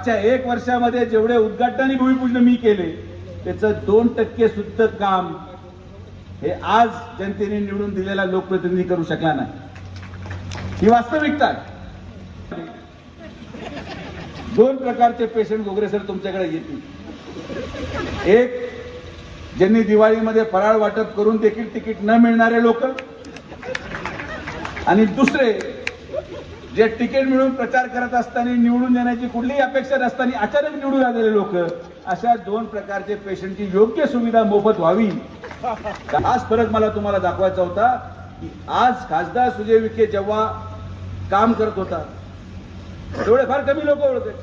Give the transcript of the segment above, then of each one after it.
मागच्या एक वर्षामध्ये जेवढे उद्घाटन आणि भूमिपूजन मी केले त्याचं दोन टक्के सुद्धा काम हे आज जनतेने निवडून दिलेला लोकप्रतिनिधी करू शकला नाही. ही वास्तविकता दोन प्रकारचे पेशंट गोगरे सर तुमच्याकडे येतील. एक ज्यांनी दिवाळीमध्ये फराळ वाटप करून देखील तिकीट न मिळणारे लोक. आणि दुसरे जे तिकीट मिळून प्रचार करत असताना निवडून देण्याची कुठलीही अपेक्षा नसताना अचानक निवडून आलेले लोक अशा दोन प्रकारचे पेशंटची योग्य सुविधा मोफत व्हावी. हाच फरक मला तुम्हाला दाखवायचा होता की आज खासदार सुजय विखे जेव्हा काम करत होता तेवढे फार कमी लोक ओळखते.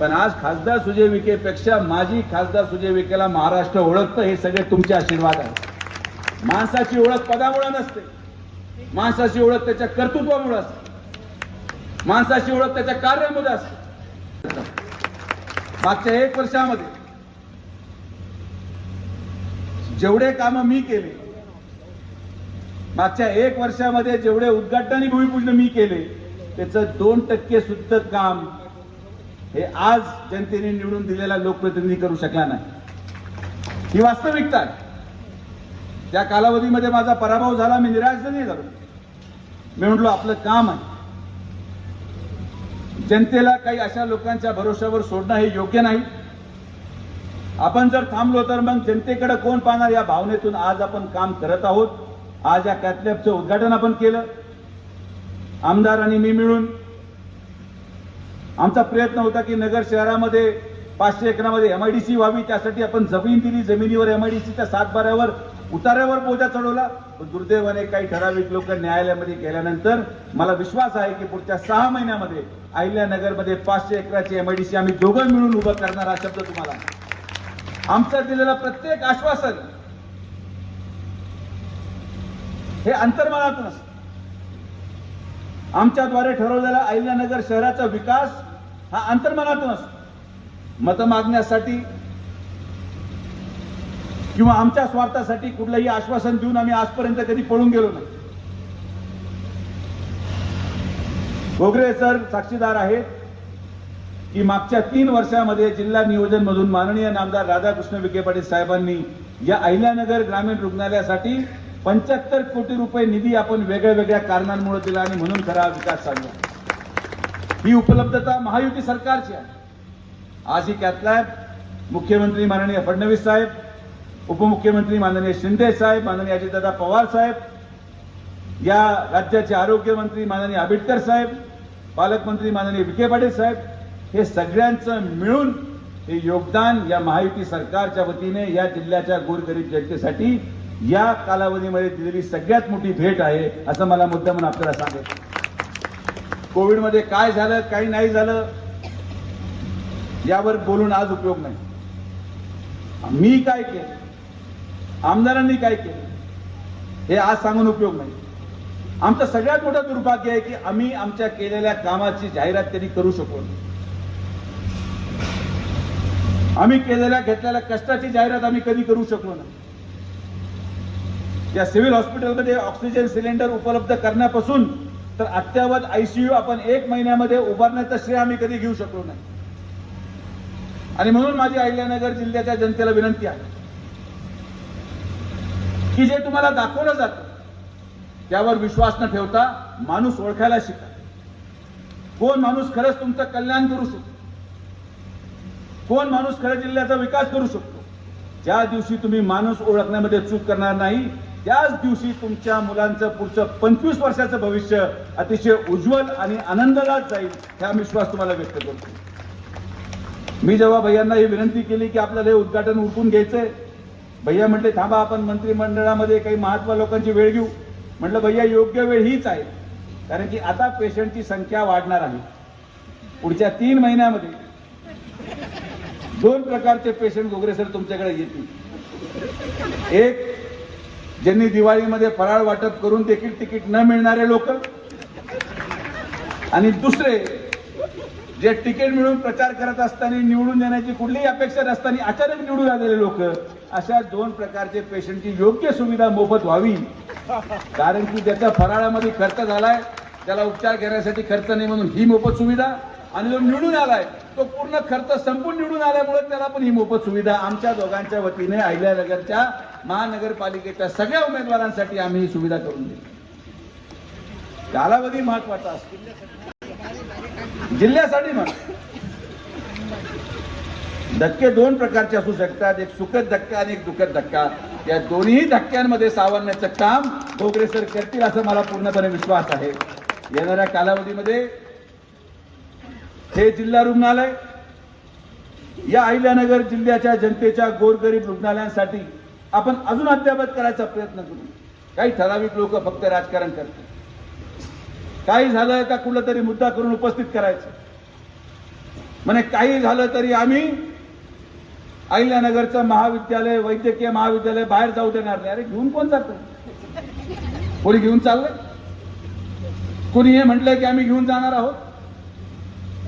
पण आज खासदार सुजय विखेपेक्षा माझी खासदार सुजय विखेला महाराष्ट्र ओळखतं हे सगळे तुमचे आशीर्वाद आहेत. माणसाची ओळख पदामुळे नसते. माणसाची ओळख त्याच्या कर्तृत्वामुळे असते. माणसाची ओळख त्याच्या कार्यामध्ये असते. मागच्या एक वर्षामध्ये जेवढे काम मी केले मागच्या एक वर्षामध्ये जेवढे उद्घाटन आणि भूमिपूजन मी केले त्याचं दोन टक्के सुद्धा काम हे आज जनतेने निवडून दिलेला लोकप्रतिनिधी करू शकला नाही. ही वास्तविकता आहे. त्या कालावधीमध्ये माझा पराभव झाला मी निराश नाही झालो. मी म्हटलो आपलं काम आहे. जनतेला काही अशा लोकांच्या भरोश्यावर सोडणं हे योग्य नाही. आपण जर थांबलो तर मग जनतेकडे कोण पाहणार? या भावनेतून आज आपण काम करत आहोत. आज या कॅथलॅबचं उद्घाटन आपण केलं. आमदार आणि मी मिळून. आमचा प्रयत्न होता की नगर शहरामध्ये पाचशे एकरामध्ये एमआयडीसी व्हावी. त्यासाठी आपण जमीन दिली. जमिनीवर एमआयडीसीच्या सातबाऱ्यावर उतार्यावर बोजा चढवला. पण दुर्दैवाने काही ठराविक लोक न्यायालयामध्ये गेल्यानंतर मला विश्वास आहे की पुढच्या सहा महिन्यामध्ये अहिल्यानगरमध्ये पाचशे एकराची एमआयडीसी आम्ही दोघं मिळून उभं करणार हा शब्द तुम्हाला. आमचं दिलेलं प्रत्येक आश्वासन हे अंतर्मनातून असत. आमच्याद्वारे ठरवलेला अहिल्यानगर शहराचा विकास हा अंतर्मनातून असतो. मत मागण्यासाठी किंवा आमच्या स्वार्थासाठी कुठलंही आश्वासन देऊन आम्ही आजपर्यंत कधी पळून गेलो नाही. गोगरे सर साक्षीदार आहेत की मागच्या तीन वर्षामध्ये जिल्हा नियोजन मधून माननीय नामदार राधाकृष्ण विखे पाटील साहेबांनी या अहिल्यानगर ग्रामीण रुग्णालयासाठी पंच्याहत्तर कोटी रुपये निधी आपण वेगळ्या वेगळ्या कारणांमुळे दिला आणि म्हणून खरा विकास साधला ही उपलब्धता महायुती सरकारची आहे. आज ही कॅथलॅब मुख्यमंत्री माननीय फडणवीस साहेब उपमुख्यमंत्री माननीय शिंदे साहेब माननीय अजितदादा पवार साहेब या राज्याचे आरोग्यमंत्री माननीय आंबेडकर साहेब पालकमंत्री माननीय विखे पाटील साहेब हे सगळ्यांचं मिळून हे योगदान या महायुती सरकारच्या वतीने या जिल्ह्याच्या गोरगरीब जनतेसाठी या कालावधीमध्ये दिलेली सगळ्यात मोठी भेट आहे असं मला मुद्दा म्हणून आपल्याला सांगायचं कोविडमध्ये काय झालं काही नाही झालं यावर बोलून आज उपयोग नाही. मी काय केलं? आमदारांनी काय केलं? हे आज सांगून उपयोग नाही. आमचं सगळ्यात मोठं दुर्भाग्य आहे की आम्ही आमच्या केलेल्या कामाची जाहिरात कधी करू शकलो नाही. आम्ही केलेल्या घेतलेल्या कष्टाची जाहिरात आम्ही कधी करू शकलो नाही. या सिव्हिल हॉस्पिटलमध्ये ऑक्सिजन सिलेंडर उपलब्ध करण्यापासून तर अत्यावत आयसीयू आपण एक महिन्यामध्ये उभारण्याचं श्रेय आम्ही कधी घेऊ शकलो नाही. आणि म्हणून माझी अहिल्यानगर जिल्ह्याच्या जनतेला विनंती आहे. की जे तुम्हाला दाखवलं जातं त्यावर विश्वास न ठेवता माणूस ओळखायला शिका. कोण माणूस खरंच तुमचं कल्याण करू शकतो? कोण माणूस खरं जिल्ह्याचा विकास करू शकतो? ज्या दिवशी तुम्ही माणूस ओळखण्यामध्ये चूक करणार नाही त्याच दिवशी तुमच्या मुलांचं पुढचं पंचवीस वर्षाचं भविष्य अतिशय उज्ज्वल आणि आनंददायक जाईल हा विश्वास तुम्हाला व्यक्त करतो. मी जेव्हा भैयांना ही विनंती केली की आपल्याला हे उद्घाटन उरकून घ्यायचंय भैया म्हटले थांबा आपण मंत्रिमंडळामध्ये काही महात्मा लोकांची वेळ घेऊ. म्हटलं भैया योग्य वेळ हीच आहे. कारण की आता पेशंटची संख्या वाढणार आहे. पुढच्या तीन महिन्यामध्ये दोन प्रकारचे पेशंट गोगरे सर तुमच्याकडे येतील. एक ज्यांनी दिवाळीमध्ये फराळ वाटप करून देखील तिकीट न मिळणारे लोक. आणि दुसरे जे तिकीट मिळून प्रचार करत असताना निवडून देण्याची कुठलीही अपेक्षा नसताना अचानक निवडून आलेले लोक अशा दोन प्रकारचे पेशंटची योग्य सुविधा मोफत व्हावी. कारण की ज्याचा फराळामध्ये खर्च झालाय त्याला उपचार घेण्यासाठी खर्च नाही म्हणून ही मोफत सुविधा. आणि जो निवडून आलाय तो पूर्ण खर्च संपून निवडून आल्यामुळे त्याला पण ही मोफत सुविधा आमच्या दोघांच्या वतीने अहिल्यानगरच्या महानगरपालिकेच्या सगळ्या उमेदवारांसाठी आम्ही ही सुविधा करून दिली कालावधी महत्त्वाचा असतो. जिल्ह्यासाठी म्हणा. धक्के दोन प्रकारचे असू शकतात. एक सुखद धक्का आणि एक दुःखद धक्का. या दोन्ही धक्क्यांमध्ये सावरण्याचं काम डोगरे सर करतील असं मला पूर्णपणे विश्वास आहे. येणाऱ्या कालावधीमध्ये हे जिल्हा रुग्णालय या अहिल्यानगर जिल्ह्याच्या जनतेच्या गोरगरीब रुग्णालयांसाठी आपण अजून अद्यावत करायचा प्रयत्न करू. काही ठराविक लोक फक्त राजकारण करतात काही झालं का कुठला तरी मुद्दा करून उपस्थित करायचं? म्हणे काही झालं तरी आम्ही अहिल्यानगरचं महाविद्यालय वैद्यकीय महाविद्यालय बाहेर जाऊ देणार नाही. अरे घेऊन कोण जात? कोणी घेऊन चाललंय? कोणी हे म्हटलंय की आम्ही घेऊन जाणार आहोत?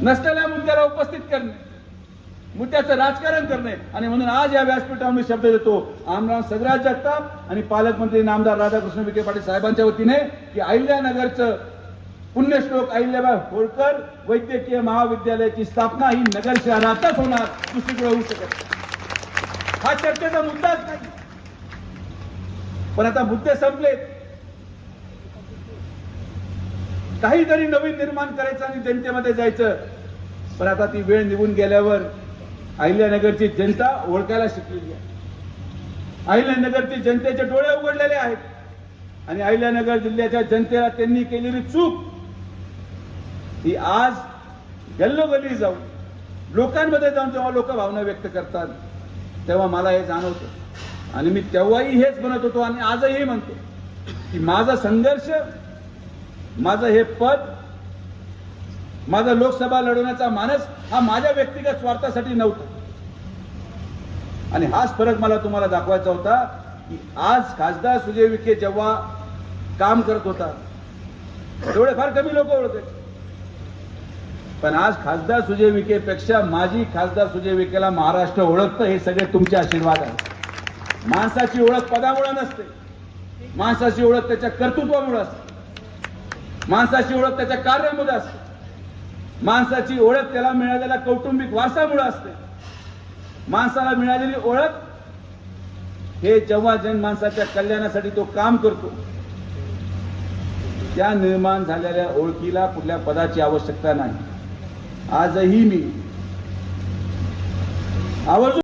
नसलेल्या मुद्द्याला उपस्थित करणे मुद्द्याचं राजकारण करणे. आणि म्हणून आज या व्यासपीठावर मी शब्द देतो आमदार सगळ्यात जगताप आणि पालकमंत्री नामदार राधाकृष्ण विखे पाटील साहेबांच्या वतीने की अहिल्यानगरचं पुण्यश्लोक अहिल्याबाई होळकर वैद्यकीय महाविद्यालयाची स्थापना ही नगर शहरातच होणार दुसरीकडे होऊ शकत हा चर्चेचा मुद्दाच नाही. पण आता मुद्दे संपलेत. काहीतरी नवीन निर्माण करायचं आणि जनतेमध्ये जायचं. पण आता ती वेळ निघून गेल्यावर अहिल्यानगरची जनता ओळखायला शिकलेली आहे. अहिल्यानगरची जनतेचे डोळे उघडलेले आहेत. आणि अहिल्यानगर जिल्ह्याच्या जनतेला त्यांनी केलेली चूक की आज गल्लोगल्ली जाऊन लोकांमध्ये जाऊन जेव्हा लोक भावना व्यक्त करतात तेव्हा मला हे जाणवतं. आणि मी तेव्हाही हेच म्हणत होतो आणि आजही म्हणतो की माझा संघर्ष माझं हे पद माझा लोकसभा लढवण्याचा मानस हा माझ्या व्यक्तिगत स्वार्थासाठी नव्हता. आणि हाच फरक मला तुम्हाला दाखवायचा होता की आज खासदार सुजय विखे जेव्हा काम करत होता तेवढे फार कमी लोक ओळखायचे पण आज खासदार सुजय विखेपेक्षा माझी खासदार सुजय विखेला महाराष्ट्र ओळखतं हे सगळे तुमचे आशीर्वाद आहेत. माणसाची ओळख पदामुळे नसते. माणसाची ओळख त्याच्या कर्तृत्वामुळे असते. माणसाची ओळख त्याच्या कार्यामुळे असते. माणसाची ओळख त्याला मिळालेल्या कौटुंबिक वासामुळे असते. माणसाला मिळालेली ओळख हे जेव्हा जन माणसाच्या कल्याणासाठी तो काम करतो त्या निर्माण झालेल्या ओळखीला कुठल्या पदाची आवश्यकता नाही. आजही मी। आवर्जून